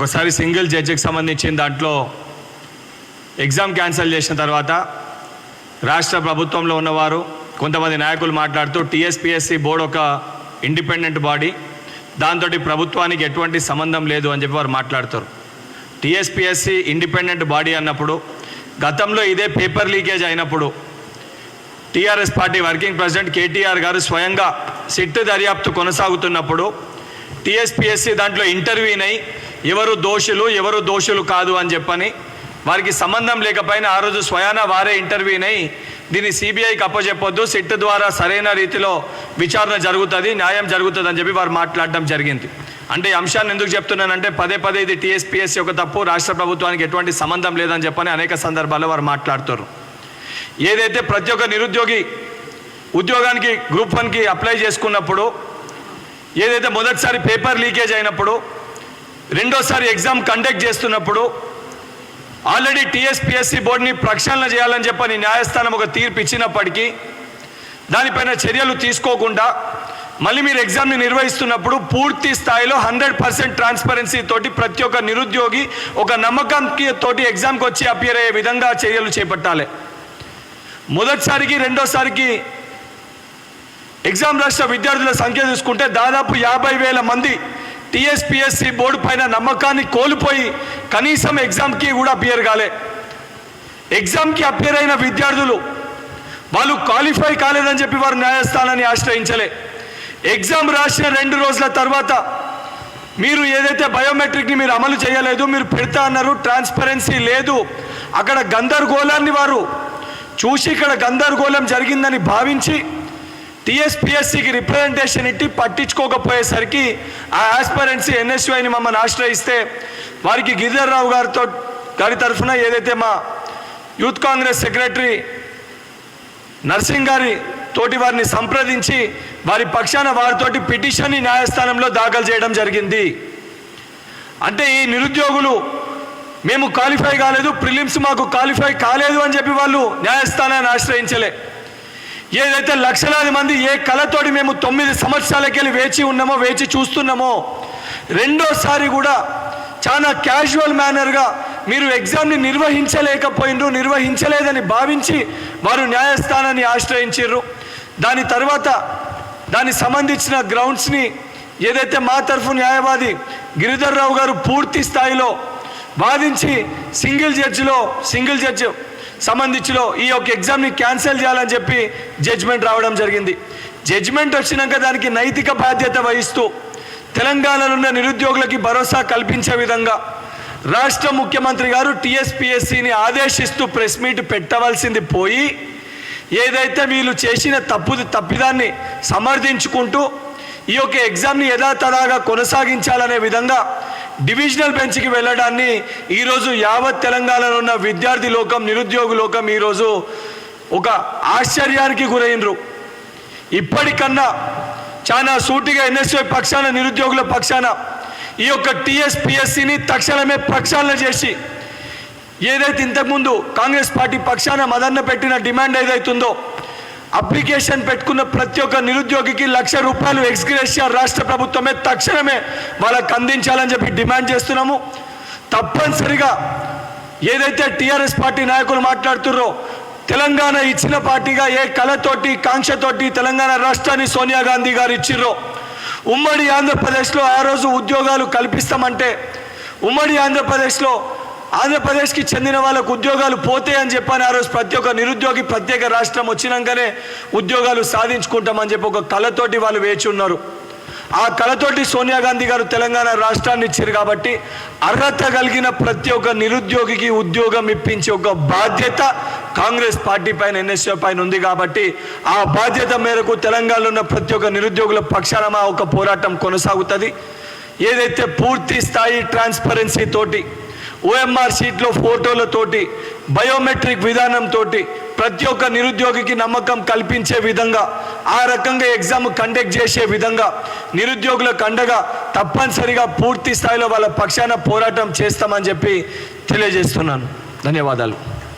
ఒకసారి సింగిల్ జడ్జికి సంబంధించిన దాంట్లో ఎగ్జామ్ క్యాన్సిల్ చేసిన తర్వాత రాష్ట్ర ప్రభుత్వంలో ఉన్నవారు కొంతమంది నాయకులు మాట్లాడుతూ టీఎస్పిఎస్సి బోర్డు ఒక ఇండిపెండెంట్ బాడీ. దాంతో ప్రభుత్వానికి ఎటువంటి సంబంధం లేదు అని చెప్పి వారు మాట్లాడుతారు. టీఎస్పిఎస్సి ఇండిపెండెంట్ బాడీ అన్నప్పుడు గతంలో ఇదే పేపర్ లీకేజ్ అయినప్పుడు TRS party working president KTR గారు స్వయంగా సిట్ దర్యాప్తు కొనసాగుతున్నప్పుడు టీఎస్పిఎస్సి దాంట్లో ఇంటర్వ్యూనై ఎవరు దోషులు ఎవరు దోషులు కాదు అని చెప్పని వారికి సంబంధం లేకపోయినా ఆ రోజు స్వయాన వారే ఇంటర్వ్యూన్ అయి దీన్ని సిబిఐకి అప్పచెప్పొద్దు సిట్ ద్వారా సరైన రీతిలో విచారణ జరుగుతుంది న్యాయం జరుగుతుంది అని చెప్పి వారు మాట్లాడడం జరిగింది. అంటే ఈ అంశాన్ని ఎందుకు చెప్తున్నానంటే పదే పదే ఇది టీఎస్పీఎస్ ఒక తప్పు రాష్ట్ర ప్రభుత్వానికి ఎటువంటి సంబంధం లేదని చెప్పని అనేక సందర్భాల్లో వారు మాట్లాడుతారు ఏదైతే ప్రతి ఒక్క నిరుద్యోగి ఉద్యోగానికి గ్రూప్ వన్కి అప్లై చేసుకున్నప్పుడు ఏదైతే మొదటిసారి పేపర్ లీకేజ్ అయినప్పుడు రెండోసారి ఎగ్జామ్ కండక్ట్ చేస్తున్నప్పుడు ఆల్రెడీ టీఎస్పిఎస్సి బోర్డుని ప్రక్షాళన చేయాలని చెప్పని న్యాయస్థానం ఒక తీర్పు ఇచ్చినప్పటికీ దానిపైన చర్యలు తీసుకోకుండా మళ్ళీ మీరు ఎగ్జామ్ని నిర్వహిస్తున్నప్పుడు పూర్తి స్థాయిలో హండ్రెడ్ పర్సెంట్ ట్రాన్స్పరెన్సీ తోటి ప్రతి ఒక్క నిరుద్యోగి ఒక నమ్మకంకి తోటి ఎగ్జామ్కి వచ్చి అపియర్ అయ్యే విధంగా చర్యలు చేపట్టాలి. మొదటిసారికి రెండోసారికి ఎగ్జామ్ రాష్ట్ర విద్యార్థుల సంఖ్య చూసుకుంటే దాదాపు యాభై వేల మంది టీఎస్పిఎస్సి బోర్డు పైన నమ్మకాన్ని కోల్పోయి కనీసం ఎగ్జామ్కి కూడా అపియర్ కాలే. ఎగ్జామ్కి అపియర్ అయిన విద్యార్థులు వాళ్ళు క్వాలిఫై కాలేదని చెప్పి వారు న్యాయస్థానాన్ని ఆశ్రయించలే. ఎగ్జామ్ రాసిన రెండు రోజుల తర్వాత మీరు ఏదైతే బయోమెట్రిక్ని మీరు అమలు చేయలేదు మీరు పెడతా అన్నారు ట్రాన్స్పరెన్సీ లేదు అక్కడ గందరగోళాన్ని వారు చూసి ఇక్కడ గందరగోళం జరిగిందని భావించి టీఎస్పిఎస్సికి రిప్రజెంటేషన్ ఇట్టి పట్టించుకోకపోయేసరికి ఆ ఆస్పరెన్సీ ఎన్ఎస్యుఐని మమ్మల్ని ఆశ్రయిస్తే వారికి గిరిధర్రావు గారితో గారి తరఫున ఏదైతే మా యూత్ కాంగ్రెస్ సెక్రటరీ నర్సింగ్ గారి తోటి వారిని సంప్రదించి వారి పక్షాన వారితోటి పిటిషన్ని న్యాయస్థానంలో దాఖలు చేయడం జరిగింది. అంటే ఈ నిరుద్యోగులు మేము క్వాలిఫై కాలేదు ప్రిలిమ్స్ మాకు క్వాలిఫై కాలేదు అని చెప్పి వాళ్ళు న్యాయస్థానాన్ని ఆశ్రయించలే. ఏదైతే లక్షలాది మంది ఏ కళతోటి మేము తొమ్మిది సంవత్సరాలకెళ్ళి వేచి ఉన్నామో వేచి చూస్తున్నామో రెండోసారి కూడా చాలా క్యాజువల్ మేనర్గా మీరు ఎగ్జామ్ని నిర్వహించలేకపోయిండ్రు నిర్వహించలేదని భావించి వారు న్యాయస్థానాన్ని ఆశ్రయించారు దాని తర్వాత దానికి సంబంధించిన గ్రౌండ్స్ని ఏదైతే మా తరఫు న్యాయవాది గిరిధర్ రావు గారు పూర్తి స్థాయిలో వాదించి సింగిల్ జడ్జిలో సింగిల్ జడ్జి సంబంధించిలో ఈ యొక్క ఎగ్జామ్ని క్యాన్సిల్ చేయాలని చెప్పి జడ్జిమెంట్ రావడం జరిగింది. జడ్జిమెంట్ వచ్చినాక దానికి నైతిక బాధ్యత వహిస్తూ తెలంగాణలో ఉన్న నిరుద్యోగులకి భరోసా కల్పించే విధంగా రాష్ట్ర ముఖ్యమంత్రి గారు టీఎస్పిఎస్సిని ఆదేశిస్తూ ప్రెస్ మీట్ పెట్టవలసింది పోయి ఏదైతే వీళ్ళు చేసిన తప్పు తప్పిదాన్ని సమర్థించుకుంటూ ఈ యొక్క ఎగ్జామ్ని యథాతథాగా కొనసాగించాలనే విధంగా డివిజనల్ బెంచ్కి వెళ్ళడాన్ని ఈరోజు యావత్ తెలంగాణలో ఉన్న విద్యార్థి లోకం నిరుద్యోగ లోకం ఈరోజు ఒక ఆశ్చర్యానికి గురైనరు ఇప్పటికన్నా చాలా సూటిగా ఎన్ఎస్ఏ పక్షాన నిరుద్యోగుల పక్షాన ఈ యొక్క టీఎస్పిఎస్సిని తక్షణమే ప్రక్షాళన చేసి ఏదైతే ఇంతకుముందు కాంగ్రెస్ పార్టీ పక్షాన మదన్న పెట్టిన డిమాండ్ ఏదైతుందో అప్లికేషన్ పెట్టుకున్న ప్రతి ఒక్క నిరుద్యోగికి లక్ష రూపాయలు ఎక్స్గ్రేషియా రాష్ట్ర ప్రభుత్వమే తక్షణమే వాళ్ళకు అందించాలని చెప్పి డిమాండ్ చేస్తున్నాము. తప్పనిసరిగా ఏదైతే టీఆర్ఎస్ పార్టీ నాయకులు మాట్లాడుతున్నారో తెలంగాణ ఇచ్చిన పార్టీగా ఏ కళతోటి కాంక్షతోటి తెలంగాణ రాష్ట్రాన్ని సోనియా గాంధీ గారు ఇచ్చిర్రో ఉమ్మడి ఆంధ్రప్రదేశ్లో ఆ రోజు ఉద్యోగాలు కల్పిస్తామంటే ఉమ్మడి ఆంధ్రప్రదేశ్లో ఆంధ్రప్రదేశ్కి చెందిన వాళ్ళకు ఉద్యోగాలు పోతే అని చెప్పని ఆ రోజు ప్రతి ఒక్క నిరుద్యోగి ప్రత్యేక రాష్ట్రం వచ్చినాకనే ఉద్యోగాలు సాధించుకుంటామని చెప్పి ఒక కళతోటి వాళ్ళు వేచి ఉన్నారు. ఆ కళతోటి సోనియా గాంధీ గారు తెలంగాణ రాష్ట్రాన్ని ఇచ్చారు కాబట్టి అర్హత కలిగిన ప్రతి ఒక్క నిరుద్యోగికి ఉద్యోగం ఇప్పించే ఒక బాధ్యత కాంగ్రెస్ పార్టీ పైన ఎన్ఎస్ఏ పైన ఉంది కాబట్టి ఆ బాధ్యత మేరకు తెలంగాణలో ఉన్న ప్రతి ఒక్క నిరుద్యోగుల పక్షాన ఒక పోరాటం కొనసాగుతుంది. ఏదైతే పూర్తి స్థాయి ట్రాన్స్పరెన్సీ తోటి ఓఎంఆర్ షీట్లో ఫోటోలతోటి బయోమెట్రిక్ విధానంతో ప్రతి ఒక్క నిరుద్యోగికి నమ్మకం కల్పించే విధంగా ఆ రకంగా ఎగ్జామ్ కండక్ట్ చేసే విధంగా నిరుద్యోగులకు అండగా తప్పనిసరిగా పూర్తి స్థాయిలో వాళ్ళ పక్షాన పోరాటం చేస్తామని చెప్పి తెలియజేస్తున్నాను. ధన్యవాదాలు.